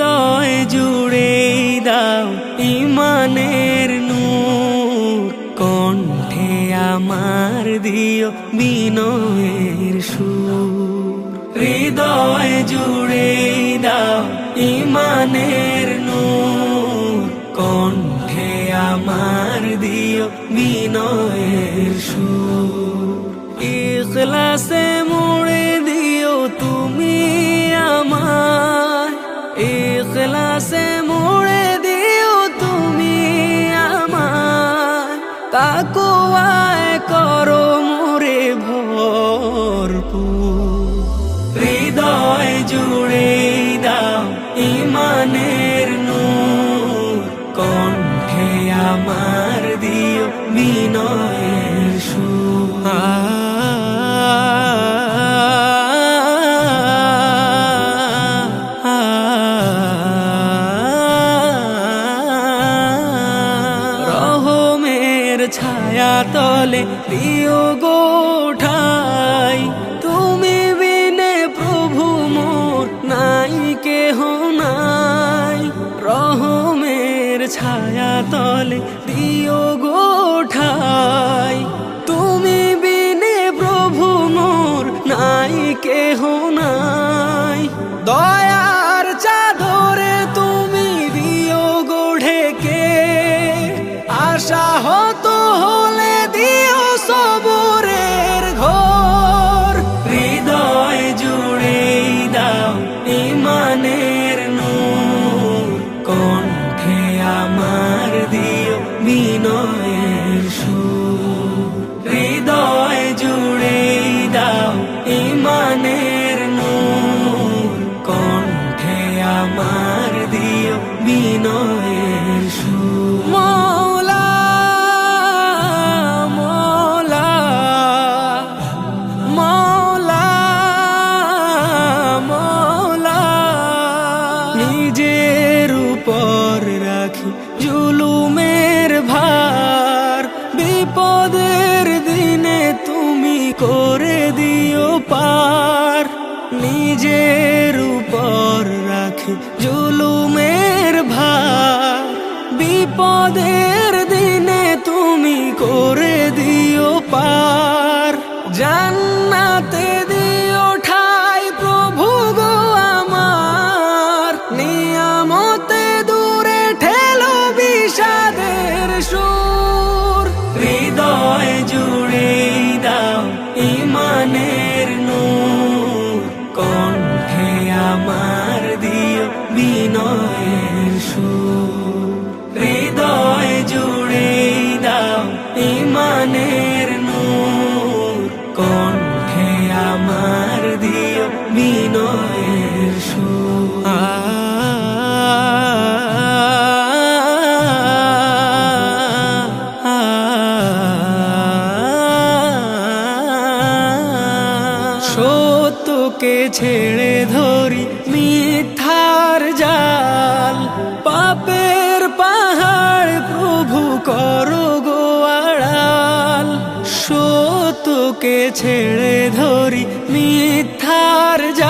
হৃদয় জুড়ে দাও ইমানের নূর। কণ্ঠে আমার দিও বিনয়ের সুর। হৃদয় জুড়ে দাও ইমানের নূর। কণ্ঠে আমার দিও বিনয়ের সুর। ইখলাসে ইখলাসে মোড়ে দিও তুমি আমায়। তাকুয়ায় করো মোরে ভরপুর। হৃদয় জুড়ে দাও ইমানের নূর। কণ্ঠে আমার দিও বিনয়ের রহমের ছায়া তলে প্রিয় গোঠাই। তুমি বিনে প্রভু মোর নাই, কেহ নাই। রহমের ছায়া তলে প্রিয় গোঠাই। বিনয়ের সুর। হৃদয় জুড়ে দাও ইমানের নূর। কণ্ঠে আমার দিও বিনয়ের পার নিজের উপর রাখি জুলুমের ভার। বিপদের দিনে তুমি করে দিও পার। জান্নাতে দিও ঠাই প্রভু গো আমার। নিয়ামতে দূরে ঠেলো বিষাদের সুর। ইমানের নূর কণ্ঠে আমার দিও বিনয়ের সত্যকে ছেড়ে ধরি সত্যকে ছেড়ে ধরি মিথ্যার জাল